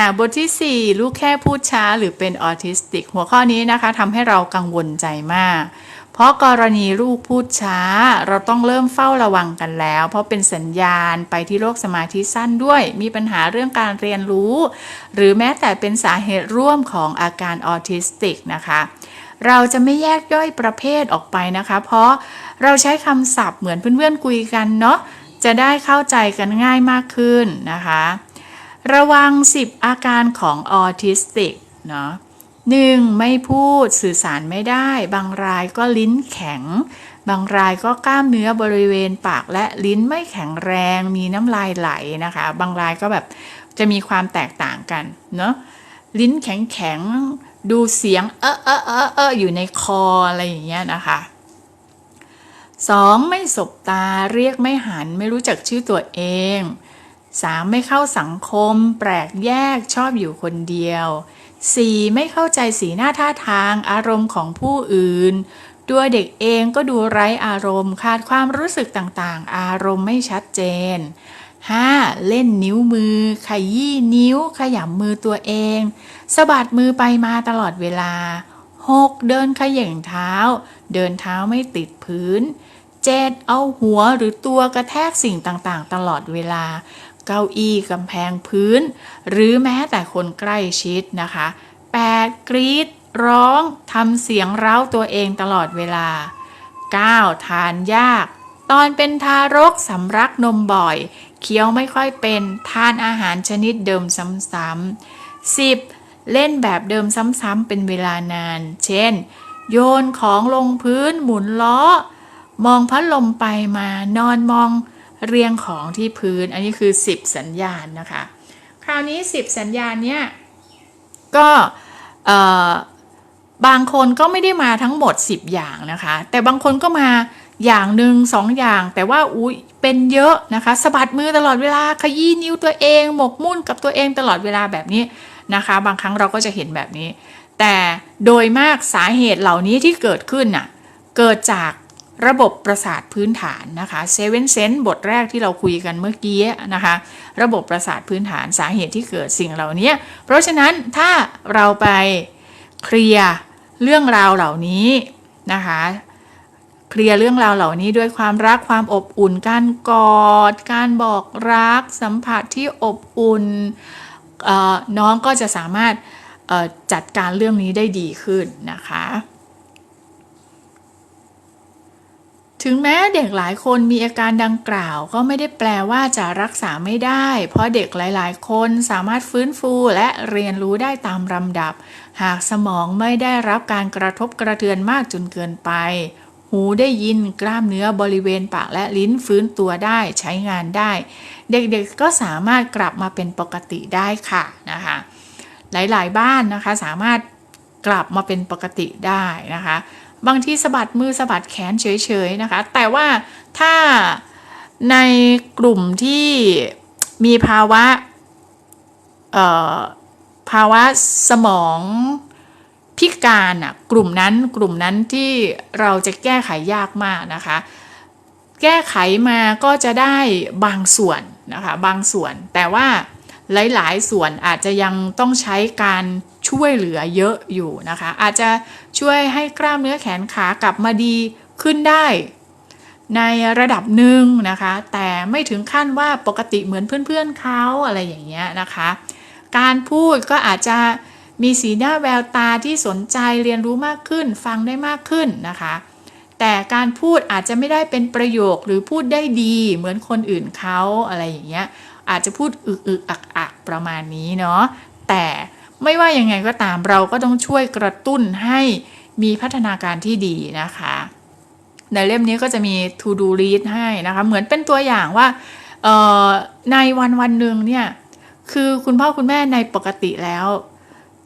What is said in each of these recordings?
อ่าบทที่ 4 ลูกแค่พูดช้าหรือเป็นออทิสติก หัวข้อนี้นะคะทำให้เรากังวลใจมาก เพราะกรณีลูกพูดช้า เราต้องเริ่มเฝ้าระวังกันแล้ว เพราะเป็นสัญญาณไปที่โรคสมาธิสั้นด้วย มีปัญหาเรื่องการเรียนรู้ หรือแม้แต่เป็นสาเหตุร่วมของอาการออทิสติกนะคะเราจะไม่แยกย่อยประเภทออกไปนะคะ เพราะเราใช้คำศัพท์เหมือนเพื่อนๆคุยกันเนาะจะได้เข้าใจกันง่ายมากขึ้นนะคะ ระวัง 10 อาการของออทิสติกเนาะหนึ่งไม่พูดสื่อสารไม่ได้ บางรายก็ลิ้นแข็ง บางรายก็กล้ามเนื้อบริเวณปากและลิ้นไม่แข็งแรง มีน้ำลายไหลนะคะ บางรายก็แบบจะมีความแตกต่างกันเนาะลิ้นแข็งแข็งดูเสียงเออเออเออเอออยู่ในคออะไรอย่างเงี้ยนะคะสองไม่สบตาเรียกไม่หันไม่รู้จักชื่อตัวเอง 3. ไม่เข้าสังคม แปลกแยกชอบอยู่คนเดียว 4. ไม่เข้าใจสีหน้าท่าทางอารมณ์ของผู้อื่น ตัวเด็กเองก็ดูไร้อารมณ์ ขาดความรู้สึกต่างๆ อารมณ์ไม่ชัดเจน 5. เล่นนิ้วมือ ขยี้นิ้ว ขยำมือตัวเองสะบัดมือไปมาตลอดเวลา 6. เดินขย่งเท้า เดินเท้าไม่ติดพื้น 7. เอาหัวหรือตัวกระแทกสิ่งต่างๆ ตลอดเวลา เก้าอี้กำแพงพื้น หรือแม้แต่คนใกล้ชิดนะคะ 8. กรีดร้องทำเสียงเร้าตัวเองตลอดเวลา 9. ทานยาก ตอนเป็นทารกสำรักนมบ่อย เคี้ยวไม่ค่อยเป็นทานอาหารชนิดเดิมซ้ำๆ 10. เล่นแบบเดิมซ้ำๆเป็นเวลานาน เช่น โยนของลงพื้นหมุนล้อ มองพัดลมไปมานอนมอง เรียงของที่พื้น อันนี้คือ 10 สัญญาณนะคะ คราวนี้ 10 สัญญาณเนี้ยก็เอ่อบางคนก็ไม่ได้มาทั้งหมด 10 อย่างนะคะ แต่บางคนก็มาอย่างหนึ่งสองอย่าง แต่ว่าอุ้ยเป็นเยอะนะคะสะบัดมือตลอดเวลาขยี้นิ้วตัวเอง หมกมุ่นกับตัวเองตลอดเวลาแบบนี้นะคะ บางครั้งเราก็จะเห็นแบบนี้ แต่โดยมากสาเหตุเหล่านี้ที่เกิดขึ้นน่ะเกิดจาก ระบบประสาทพื้นฐานนะคะเซเว่นเซนบทแรกที่เราคุยกันเมื่อกี้นะคะ ระบบประสาทพื้นฐานสาเหตุที่เกิดสิ่งเหล่านี้ เพราะฉะนั้นถ้าเราไปเคลียร์เรื่องราวเหล่านี้นะคะเคลียร์เรื่องราวเหล่านี้ด้วยความรักความอบอุ่น การกอด การบอกรัก สัมผัสที่อบอุ่นน้องก็จะสามารถจัดการเรื่องนี้ได้ดีขึ้นนะคะ ถึงแม้เด็กหลายคนมีอาการดังกล่าว ก็ไม่ได้แปลว่าจะรักษาไม่ได้ เพราะเด็กหลาย ๆ คนสามารถฟื้นฟูและเรียนรู้ได้ตามลำดับ หากสมองไม่ได้รับการกระทบกระเทือนมากจนเกินไป หูได้ยินกล้ามเนื้อบริเวณปากและลิ้นฟื้นตัวได้ใช้งานได้ เด็กๆก็สามารถกลับมาเป็นปกติได้ค่ะนะคะหลายๆ บ้านนะคะสามารถกลับมาเป็นปกติได้นะคะ บางทีสะบัดมือสะบัดแขนเฉยๆนะคะ แต่ว่าถ้าในกลุ่มที่มีภาวะภาวะสมองพิการอะกลุ่มนั้นกลุ่มนั้นที่เราจะแก้ไขยากมากนะคะ แก้ไขมาก็จะได้บางส่วนนะคะบางส่วน แต่ว่าหลาย ๆ ส่วนอาจจะยังต้องใช้การช่วยเหลือเยอะอยู่นะคะ อาจจะ ช่วยให้กล้ามเนื้อแขนขากลับมาดีขึ้นได้ ในระดับหนึ่งนะคะ แต่ไม่ถึงขั้นว่าปกติเหมือนเพื่อนๆเขาอะไรอย่างเงี้ยนะคะ การพูดก็อาจจะมีสีหน้าแววตาที่สนใจเรียนรู้มากขึ้น ฟังได้มากขึ้นนะคะ แต่การพูดอาจจะไม่ได้เป็นประโยคหรือพูดได้ดีเหมือนคนอื่นเขาอะไรอย่างเงี้ยอาจจะพูดอึกอึกอักอักประมาณนี้เนาะแต่ไม่ว่ายังไงก็ตามเราก็ต้องช่วยกระตุ้นให้ มีพัฒนาการที่ดีนะคะในเล่มนี้ก็จะมี to do list ให้นะคะ เหมือนเป็นตัวอย่างว่าในวันวันหนึ่งเนี่ย คือคุณพ่อคุณแม่ในปกติแล้ว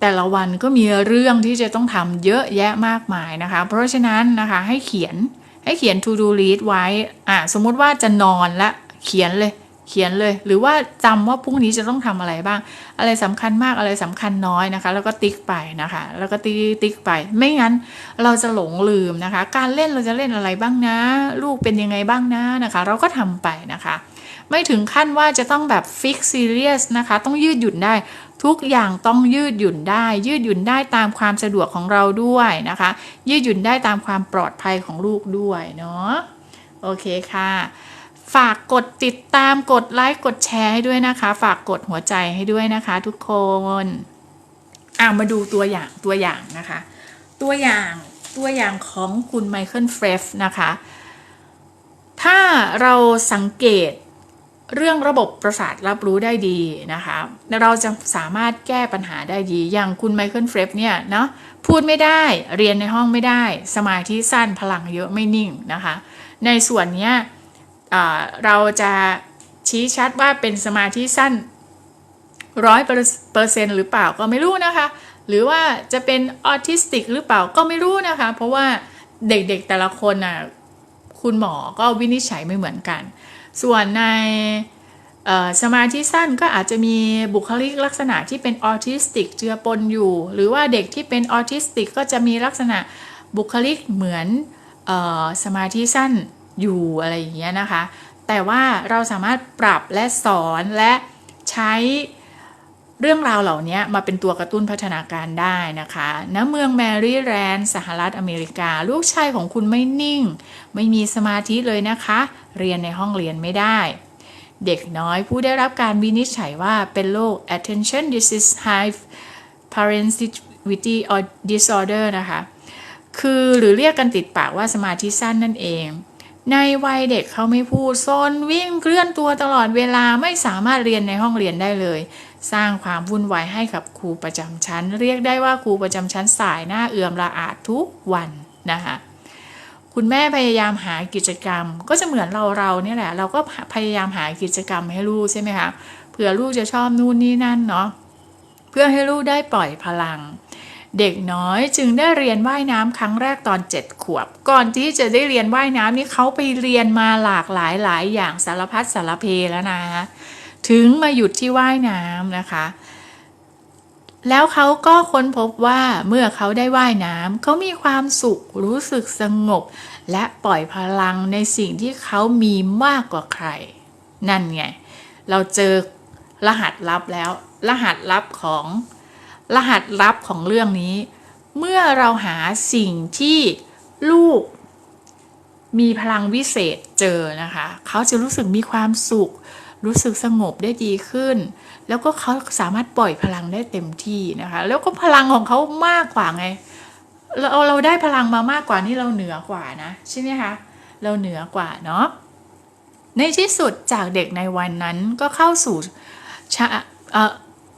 แต่ละวันก็มีเรื่องที่จะต้องทำเยอะแยะมากมายนะคะ เพราะฉะนั้นนะคะให้เขียนให้เขียน to do list ไว้อะสมมติว่าจะนอนละเขียนเลย เขียนเลย หรือว่าจำว่าพรุ่งนี้จะต้องทำอะไรบ้าง อะไรสำคัญมากอะไรสำคัญน้อยนะคะ แล้วก็ติ๊กไปนะคะ แล้วก็ติ๊กติ๊กไป ไม่งั้นเราจะหลงลืมนะคะ การเล่นเราจะเล่นอะไรบ้างนะ ลูกเป็นยังไงบ้างนะนะคะ เราก็ทำไปนะคะ ไม่ถึงขั้นว่าจะต้องแบบฟิกซีเรียสนะคะ ต้องยืดหยุ่นได้ทุกอย่างต้องยืดหยุ่นได้ ยืดหยุ่นได้ตามความสะดวกของเราด้วยนะคะ ยืดหยุ่นได้ตามความปลอดภัยของลูกด้วยเนาะโอเคค่ะ ฝากกดติดตามกดไลค์กดแชร์ให้ด้วยนะคะ ฝากกดหัวใจให้ด้วยนะคะทุกคนอ่ามาดูตัวอย่างตัวอย่างนะคะ ตัวอย่างตัวอย่างของคุณไมเคิลเฟรฟนะคะ ถ้าเราสังเกตเรื่องระบบประสาทรับรู้ได้ดีนะคะ เราจะสามารถแก้ปัญหาได้ดี อย่างคุณไมเคิลเฟรฟเนี่ยเนาะพูดไม่ได้เรียนในห้องไม่ได้ สมาธิสั้นพลังเยอะไม่นิ่งนะคะ ในส่วนเนี้ย เราจะชี้ชัดว่าเป็นสมาธิสั้นร้อยเปอร์เซ็นต์หรือเปล่าก็ไม่รู้นะคะ หรือว่าจะเป็นออทิสติกหรือเปล่าก็ไม่รู้นะคะ เพราะว่าเด็กๆแต่ละคนน่ะคุณหมอก็วินิจฉัยไม่เหมือนกัน ส่วนในสมาธิสั้นก็อาจจะมีบุคลิกลักษณะที่เป็นออทิสติกเจือปนอยู่ หรือว่าเด็กที่เป็นออทิสติกก็จะมีลักษณะบุคลิกเหมือนออสมาธิสั้น อยู่อะไรอย่างเงี้ยนะคะ แต่ว่าเราสามารถปรับและสอนและใช้เรื่องราวเหล่านี้มาเป็นตัวกระตุ้นพัฒนาการได้นะคะณเมืองแมรี่แลนด์สหรัฐอเมริกา ลูกชายของคุณไม่นิ่ง ไม่มีสมาธิเลยนะคะ เรียนในห้องเรียนไม่ได้ เด็กน้อยผู้ได้รับการวินิจฉัยว่าเป็นโรค attention deficit hypersensitivity disorder นะคะ คือหรือเรียกกันติดปากว่าสมาธิสั้นนั่นเอง ในวัยเด็กเขาไม่พูดโซนวิ่งเคลื่อนตัวตลอดเวลาไม่สามารถเรียนในห้องเรียนได้เลย สร้างความวุ่นวายให้กับครูประจำชั้น เรียกได้ว่าครูประจำชั้นสายหน้าเอื่อมละอาดทุกวันนะคะคุณแม่พยายามหากิจกรรม ก็จะเหมือนเราเราเนี่ยแหละ เราก็พยายามหากิจกรรมให้ลูกใช่ไหมคะเผื่อลูกจะชอบนู่นนี่นั่นเนาะเพื่อให้ลูกได้ปล่อยพลัง เด็กน้อยจึงได้เรียนว่ายน้ำครั้งแรกตอน 7 ขวบ ก่อนที่จะได้เรียนว่ายน้ำนี่เขาไปเรียนมาหลากหลายหลายอย่างสารพัดสารเพแล้วนะ ถึงมาหยุดที่ว่ายน้ำนะคะ แล้วเขาก็ค้นพบว่าเมื่อเขาได้ว่ายน้ำเขามีความสุขรู้สึกสงบ และปล่อยพลังในสิ่งที่เขามีมากกว่าใคร นั่นไง เราเจอรหัสลับแล้ว รหัสลับของ รหัสลับของเรื่องนี้ เมื่อเราหาสิ่งที่ลูกมีพลังวิเศษเจอนะคะ เขาจะรู้สึกมีความสุข รู้สึกสงบได้ดีขึ้น แล้วก็เขาสามารถปล่อยพลังได้เต็มที่นะคะ แล้วก็พลังของเขามากกว่าไง เราเราได้พลังมามากกว่านี่เราเหนือกว่านะใช่ไหมคะ เราเหนือกว่าเนาะ ในที่สุดจากเด็กในวันนั้นก็เข้าสู่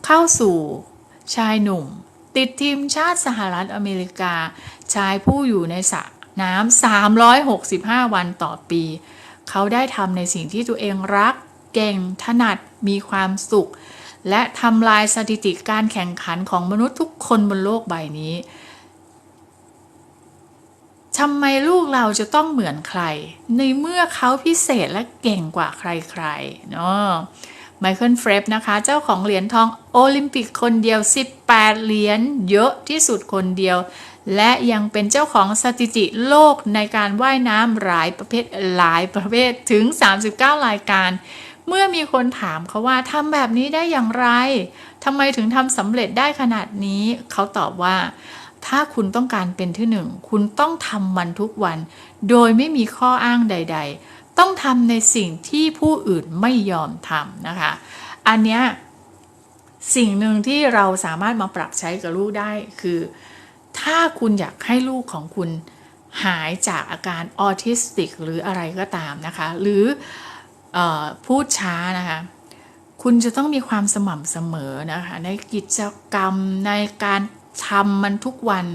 เข้าสู่ ชายหนุ่ม ติดทีมชาติสหรัฐอเมริกา ชายผู้อยู่ในสระน้ำ365 วันต่อปี เขาได้ทำในสิ่งที่ตัวเองรัก เก่ง ถนัด มีความสุข และทำลายสถิติการแข่งขันของมนุษย์ทุกคนบนโลกใบนี้ทำไมลูกเราจะต้องเหมือนใคร ในเมื่อเขาพิเศษและเก่งกว่าใครๆเนาะ ไมเคิลเฟรปนะคะ เจ้าของเหรียญทองโอลิมปิกคนเดียว 18 เหรียญเยอะที่สุดคนเดียว และยังเป็นเจ้าของสถิติโลกในการว่ายน้ำหลายประเภทหลายประเภทถึง 39 รายการ เมื่อมีคนถามเขาว่าทำแบบนี้ได้อย่างไรทำไมถึงทำสำเร็จได้ขนาดนี้ เขาตอบว่าถ้าคุณต้องการเป็นที่หนึ่ง คุณต้องทำมันทุกวัน โดยไม่มีข้ออ้างใด ๆ ต้องทำในสิ่งที่ผู้อื่นไม่ยอมทำนะคะ อันเนี้ยสิ่งหนึ่งที่เราสามารถมาปรับใช้กับลูกได้คือ ถ้าคุณอยากให้ลูกของคุณหายจากอาการออทิสติกหรืออะไรก็ตามนะคะ หรือออพูดช้านะคะ คุณจะต้องมีความสม่ำเสมอนะคะ ในกิจกรรมในการทำมันทุกวัน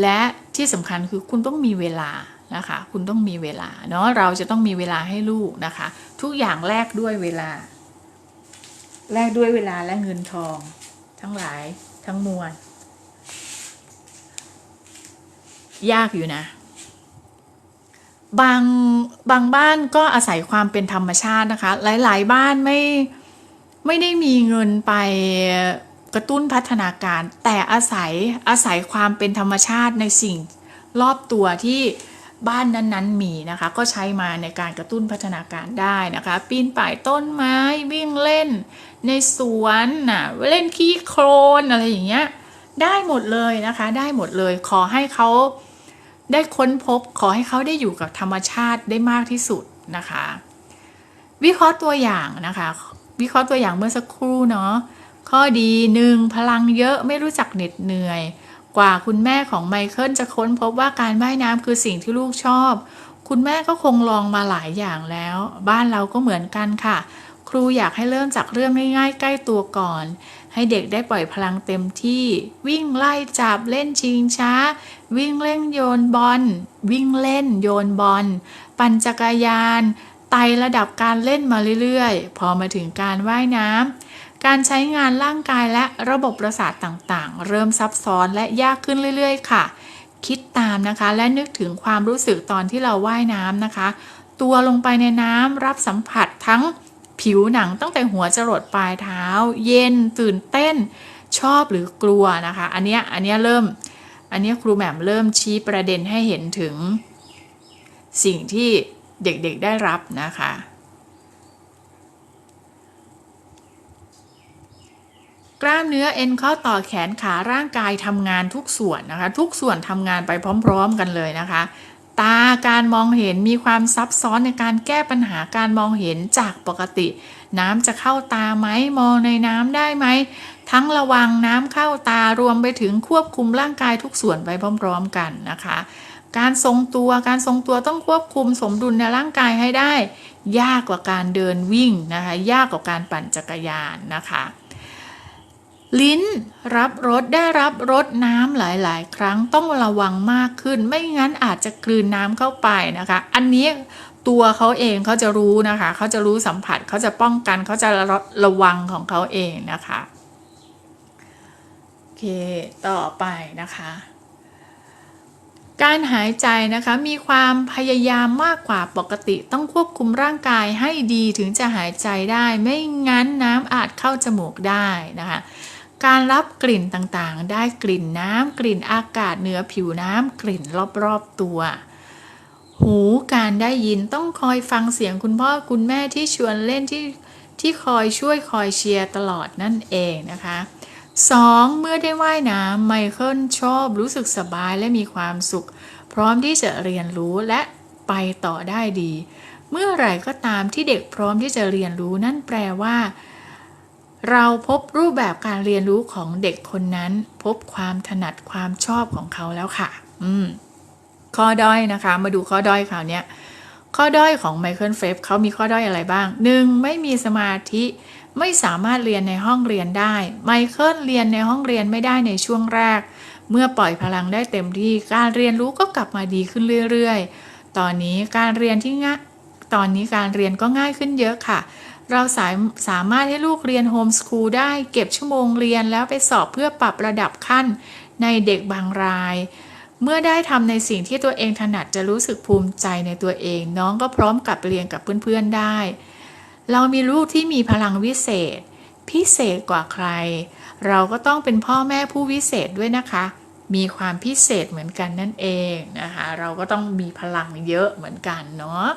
และที่สำคัญคือคุณต้องมีเวลา นะคะ คุณต้องมีเวลาเนาะเราจะต้องมีเวลาให้ลูกนะคะ ทุกอย่างแลกด้วยเวลา แลกด้วยเวลาและเงินทอง ทั้งหลายทั้งมวลยากอยู่นะ บางบางบ้านก็อาศัยความเป็นธรรมชาตินะคะ หลาย ๆ บ้านไม่ไม่ได้มีเงินไปกระตุ้นพัฒนาการ แต่อาศัยอาศัยความเป็นธรรมชาติในสิ่งรอบตัวที่ บ้านนั้นๆมีนะคะ ก็ใช้มาในการกระตุ้นพัฒนาการได้นะคะ ปีนป่ายต้นไม้วิ่งเล่น ในสวนน่ะเล่นขี้โคลนอะไรอย่างเงี้ยได้หมดเลยนะคะ ได้หมดเลยขอให้เขาได้ค้นพบขอให้เขาได้อยู่กับธรรมชาติได้มากที่สุดนะคะ วิเคราะห์ตัวอย่างนะคะ วิเคราะห์ตัวอย่างเมื่อสักครู่เนาะข้อดีหนึ่งพลังเยอะไม่รู้จักเหน็ดเหนื่อย กว่าคุณแม่ของไมเคิลจะค้นพบว่าการว่ายน้ำคือสิ่งที่ลูกชอบ คุณแม่ก็คงลองมาหลายอย่างแล้ว บ้านเราก็เหมือนกันค่ะ ครูอยากให้เริ่มจากเรื่องง่ายๆ ใกล้ตัวก่อน ให้เด็กได้ปล่อยพลังเต็มที่ วิ่งไล่จับเล่นชิงช้า วิ่งเล่นโยนบอล วิ่งเล่นโยนบอล ปั่นจักรยานไต่ระดับการเล่นมาเรื่อยๆ พอมาถึงการว่ายน้ำ การใช้งานร่างกายและระบบประสาทต่างๆ เริ่มซับซ้อนและยากขึ้นเรื่อย ๆ ค่ะ คิดตามนะคะและนึกถึงความรู้สึกตอนที่เราว่ายน้ำนะคะ ตัวลงไปในน้ำรับสัมผัสทั้งผิวหนังตั้งแต่หัวจรดปลายเท้า เย็นตื่นเต้นชอบหรือกลัวนะคะ อันเนี้ยอันเนี้ยเริ่ม อันเนี้ยครูแหม่มเริ่มชี้ประเด็นให้เห็นถึง สิ่งที่เด็กๆได้รับนะคะ กล้ามเนื้อเอ็นข้อต่อแขนขาร่างกายทำงานทุกส่วนนะคะ ทุกส่วนทำงานไปพร้อม ๆ กันเลยนะคะ ตาการมองเห็นมีความซับซ้อนในการแก้ปัญหาการมองเห็นจากปกติ น้ำจะเข้าตาไหมมองในน้ำได้ไหมทั้งระวังน้ำเข้าตารวมไปถึงควบคุมร่างกายทุกส่วนไปพร้อม ๆ กันนะคะ การทรงตัวการทรงตัวต้องควบคุมสมดุลในร่างกายให้ได้ ยากกว่าการเดินวิ่งนะคะ ยากกว่าการปั่นจักรยานนะคะ ลิ้นรับรสได้รับรสน้ำหลายๆ ครั้งต้องระวังมากขึ้น ไม่งั้นอาจจะกลืนน้ำเข้าไปนะคะ อันนี้ตัวเขาเองเขาจะรู้นะคะ เขาจะรู้สัมผัสเขาจะป้องกันเขาจะระระวังของเขาเองนะคะโอเคต่อไปนะคะ การหายใจนะคะมีความพยายามมากกว่าปกติ ต้องควบคุมร่างกายให้ดีถึงจะหายใจได้ ไม่งั้นน้ำอาจเข้าจมูกได้นะคะ การรับกลิ่นต่างๆ ได้กลิ่นน้ำกลิ่นอากาศเหนือผิวน้ำกลิ่นรอบๆตัว หูการได้ยินต้องคอยฟังเสียงคุณพ่อคุณแม่ที่ชวนเล่นที่ที่คอยช่วยคอยเชียร์ตลอดนั่นเองนะคะ 2. เมื่อได้ว่ายน้ำไมเคิลชอบรู้สึกสบายและมีความสุข พร้อมที่จะเรียนรู้และไปต่อได้ดี เมื่อไหร่ก็ตามที่เด็กพร้อมที่จะเรียนรู้นั่นแปลว่า เราพบรูปแบบการเรียนรู้ของเด็กคนนั้น พบความถนัดความชอบของเขาแล้วค่ะ อืม ข้อด้อยนะคะ มาดูข้อด้อยคราวเนี้ยข้อด้อยของไมเคิลเฟฟเขามีข้อด้อยอะไรบ้าง 1. ไม่มีสมาธิไม่สามารถเรียนในห้องเรียนได้ ไมเคิลเรียนในห้องเรียนไม่ได้ในช่วงแรก เมื่อปล่อยพลังได้เต็มที่ การเรียนรู้ก็กลับมาดีขึ้นเรื่อยๆ ตอนนี้การเรียนที่ง่ายตอนนี้การเรียนก็ง่ายขึ้นเยอะค่ะ เราสามสามารถให้ลูกเรียนโฮมสคูลได้เก็บชั่วโมงเรียนแล้วไปสอบเพื่อปรับระดับขั้นในเด็กบางราย เมื่อได้ทำในสิ่งที่ตัวเองถนัดจะรู้สึกภูมิใจในตัวเอง น้องก็พร้อมกลับเรียนกับเพื่อนๆได้ เรามีลูกที่มีพลังวิเศษ พิเศษกว่าใคร เราก็ต้องเป็นพ่อแม่ผู้วิเศษด้วยนะคะ มีความพิเศษเหมือนกันนั่นเองนะคะ เราก็ต้องมีพลังเยอะเหมือนกันเนาะ